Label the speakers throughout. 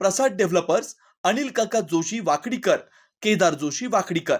Speaker 1: प्रसाद developers Anil काका जोशी वाकडीकर केदार जोशी वाकडीकर.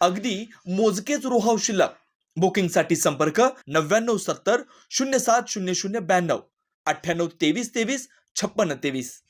Speaker 1: अगदी मोजकेच रोहाव शिल्लक. बुकिंगसाठी संपर्क नव्याण्णव सत्तर शून्य सात शून्य शून्य ब्याण्णव. अठ्ठ्याण्णव तेवीस तेवीस छप्पन्न तेवीस.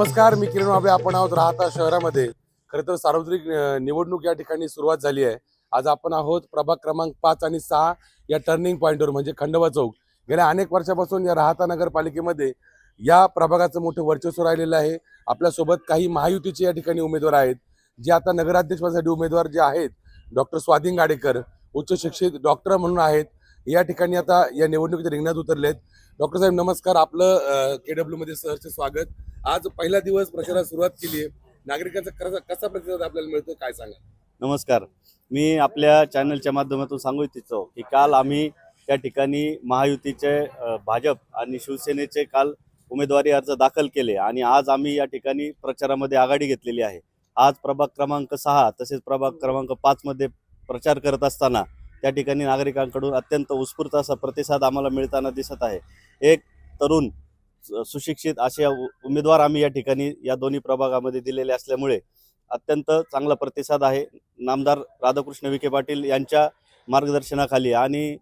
Speaker 2: नमस्कार मी किरण बाबे आपण आहोत राहता शहरामध्ये. खरं तर सार्वत्रिक निवडणूक या ठिकाणी सुरुवात झाली आहे. आज आपण आहोत प्रभाग क्रमांक पाच आणि सहा या टर्निंग पॉईंटवर म्हणजे खंडवा चौक. गेल्या अनेक वर्षापासून या राहता नगरपालिकेमध्ये या प्रभागाचं मोठं वर्चस्व राहिलेलं आहे. आपल्यासोबत काही महायुतीचे या ठिकाणी उमेदवार आहेत. जे आता नगराध्यक्षपदासाठी उमेदवार जे आहेत डॉक्टर स्वाधीन गाडेकर उच्च शिक्षित डॉक्टर म्हणून आहेत. या ठिकाणी आता या निवडणुकीच्या रिंगणात उतरलेत. डॉक्टर साहेब नमस्कार. आपलं के डब्ल्यू मध्ये सहर्ष स्वागत. आज पहिला दिवस प्रचारात सुरुवात केली आहे. नागरिकांचा कसा कसा प्रतिसाद आपल्याला मिळतो काय सांगा
Speaker 3: नमस्कार. मी आपल्या चॅनलच्या माध्यमातून सांगू इच्छितो की काल आम्ही त्या ठिकाणी महायुतीचे भाजप आणि शिवसेनेचे काल उमेदवारी अर्ज दाखल केले आणि आज आम्ही या ठिकाणी प्रचारामध्ये आघाडी घेतलेली आहे. आज प्रभाग क्रमांक सहा तसेच प्रभाग क्रमांक पाचमध्ये प्रचार करत असताना त्या ठिकाणी नागरिकांकडून अत्यंत उत्स्फूर्त असा प्रतिसाद आम्हाला मिळताना दिसत आहे. एक तरुण सु- सुशिक्षित असे उमेदवार आम्ही या ठिकाणी या दोन्ही प्रभागामध्ये दिलेले असल्यामुळे अत्यंत चांगला प्रतिसाद आहे. नामदार राधाकृष्ण विखे पाटील यांच्या मार्गदर्शनाखाली आणि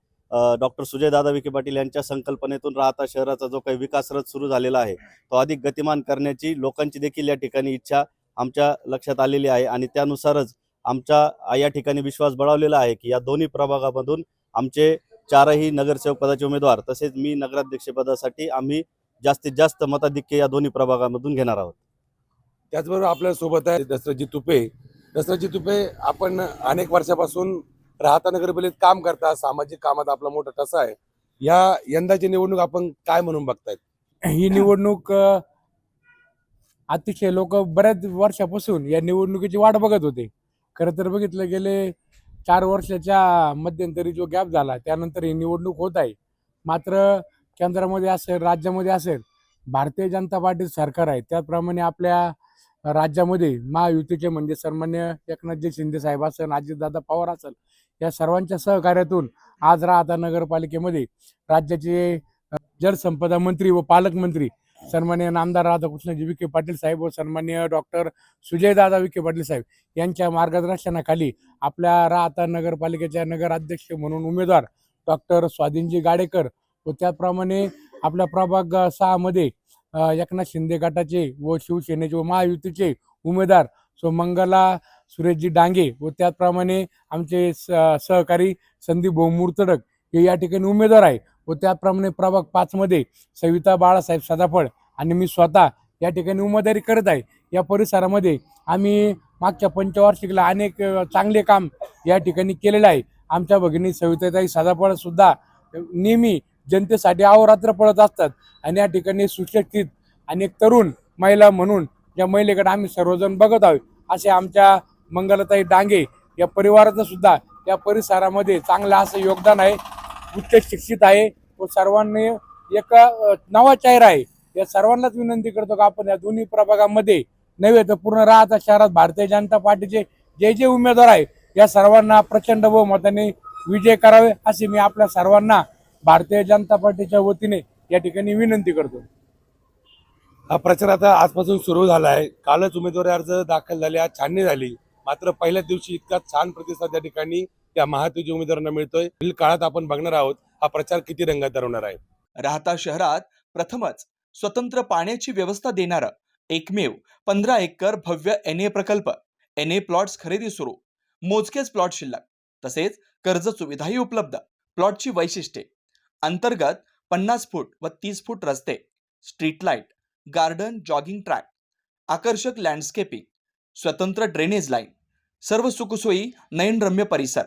Speaker 3: डॉक्टर सुजयदादा विखे पाटील यांच्या संकल्पनेतून राहता शहराचा जो काही विकास रथ सुरू झालेला आहे तो अधिक गतिमान करण्याची लोकांची देखील या ठिकाणी इच्छा आमच्या लक्षात आलेली आहे आणि त्यानुसारच आमच्या या ठिकाणी विश्वास बळावलेला आहे की या दोन्ही प्रभागामधून आमचे चारही नगरसेवक पदाचे उमेदवार तसेच मी नगराध्यक्षपदासाठी आम्ही जास्तीत जास्त मताधिक्य या दोन्ही प्रभागामधून घेणार आहोत.
Speaker 2: त्याचबरोबर आपल्यासोबत आहे दसरथजी तुपे. दसरथजी तुपे आपण अनेक वर्षापासून राहता नगरपालिकेत काम करता सामाजिक कामात आपला मोठा ठसा आहे. या यंदाची निवडणूक आपण काय म्हणून बघतायत?
Speaker 4: ही निवडणूक अतिशय लोक बऱ्याच वर्षापासून या निवडणुकीची वाट बघत होते. खरं तर बघितलं गेले चार वर्षाच्या मध्यंतरी जो गॅप झाला त्यानंतर ही निवडणूक होत आहे. मात्र केंद्रामध्ये असेल राज्यामध्ये असेल भारतीय जनता पार्टी सरकार आहे. त्याचप्रमाणे आपल्या राज्यामध्ये महायुतीचे म्हणजे सन्मान्य एकनाथजी शिंदे साहेब असेल अजितदादा पवार असेल या सर्वांच्या सहकार्यातून आज राहता नगरपालिकेमध्ये राज्याचे जलसंपदा मंत्री व पालकमंत्री सन्मान्य नामदार राधाकृष्णजी विखे पाटील साहेब व सन्मान्य डॉक्टर सुजयदादा विखे पाटील साहेब यांच्या मार्गदर्शनाखाली आपल्या राहता नगरपालिकेच्या नगराध्यक्ष म्हणून उमेदवार डॉक्टर स्वाधीनजी गाडेकर व त्याचप्रमाणे आपल्या प्रभाग सहामध्ये एकनाथ शिंदे गटाचे व शिवसेनेचे व महायुतीचे उमेदवार सो मंगला सुरेशजी डांगे व त्याचप्रमाणे आमचे स- सहकारी संदीप भाऊ मुर्तडक हे या ठिकाणी उमेदवार आहे. व त्याचप्रमाणे प्रभाग पाचमध्ये सविता बाळासाहेब सदाफळ आणि मी स्वतः या ठिकाणी उमेदवारी करत आहे. या परिसरामध्ये आम्ही मागच्या पंचवार्षिकला अनेक चांगले काम या ठिकाणी केलेलं आहे. आमच्या भगिनी सविताताई सदाफळसुद्धा नेहमी जनतेसाठी अहोरात्र पळत असतात आणि या ठिकाणी सुशिक्षित आणि एक तरुण महिला म्हणून या महिलेकडे आम्ही सर्वजण बघत आहोत. असे आमच्या मंगलताई डांगे या परिवाराचं सुद्धा या परिसरामध्ये चांगलं असं योगदान आहे. उच्च शिक्षित आहे. व सर्वांनी एका नवा चेहरा आहे. या सर्वांनाच विनंती करतो का आपण या दोन्ही प्रभागामध्ये नव्हे तर पूर्ण राहता शहरात भारतीय जनता पार्टीचे जे जे उमेदवार आहे या सर्वांना प्रचंड बहुमताने विजय करावे असे मी आपल्या सर्वांना भारतीय जनता पार्टीच्या वतीने या ठिकाणी विनंती करतो.
Speaker 2: हा प्रचार आता आजपासून सुरू झाला आहे कालच उमेदवारी अर्ज दाखल झाले आज छाननी झाली. मात्र पहिल्याच दिवशी इतका छान प्रतिसाद या ठिकाणी त्या महायुतीच्या उमेदवारांना मिळतोय. पुढील काळात आपण बघणार आहोत हा प्रचार किती रंगात धरवणार आहे.
Speaker 1: राहता शहरात प्रथमच स्वतंत्र पाण्याची व्यवस्था देणारं एकमेव पंधरा एकर भव्य एन ए प्रकल्प एन ए प्लॉट्स खरेदी सुरू मोजकेच प्लॉट शिल्लक तसेच कर्ज सुविधाही उपलब्ध प्लॉटची वैशिष्ट्ये अंतर्गत पन्नास फूट व तीस फूट रस्ते street light garden jogging track आकर्षक लँडस्केपिंग स्वतंत्र ड्रेनेज लाईन सर्व सुखसोयी नयनरम्य परिसर